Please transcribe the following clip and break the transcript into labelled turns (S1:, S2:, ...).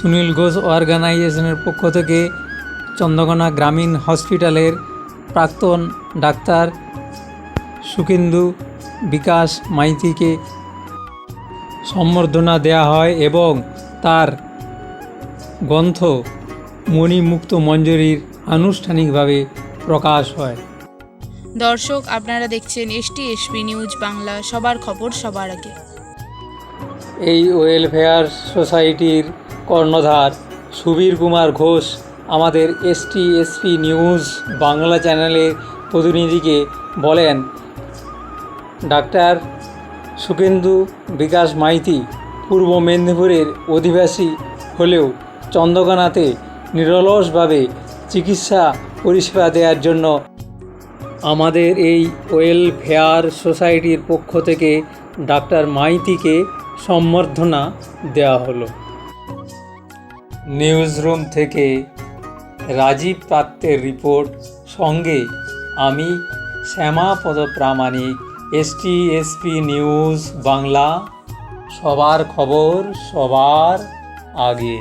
S1: সুনীল ঘোষ অর্গানাইজেশনের পক্ষ থেকে চন্দ্রকোনা গ্রামীণ হসপিটালের প্রাক্তন ডাক্তার সুকেন্দু বিকাশ মাইতিকে সম্বর্ধনা দেওয়া হয় এবং তার গ্রন্থ মণিমুক্ত মঞ্জুরির আনুষ্ঠানিকভাবে প্রকাশ হয়।
S2: দর্শক আপনারা দেখছেন এসটি এসপি নিউজ বাংলা। সবার খবর সবার আগে।
S1: এই ওয়েলফেয়ার সোসাইটির কর্ণধার সুবীর কুমার ঘোষ আমাদের এসটি এসপি নিউজ বাংলা চ্যানেলের প্রতিনিধিকে বলেন, ডাক্তার সুকেন্দু বিকাশ মাইতি পূর্ব মেদিনীপুরের অধিবাসী হলেও চন্দ্রকোনাতে নিরলসভাবে চিকিৎসা পরিষেবা দেওয়ার জন্য আমাদের এই ওয়েলফেয়ার সোসাইটির পক্ষ থেকে ডাক্তার মাইতিকে সম্বর্ধনা দেওয়া হলো। নিউজ রুম থেকে রাজীব পাত্রের রিপোর্ট সঙ্গে আমি Shyamapada Pramanik ST SP news Bangla, সবার খবর সবার আগে।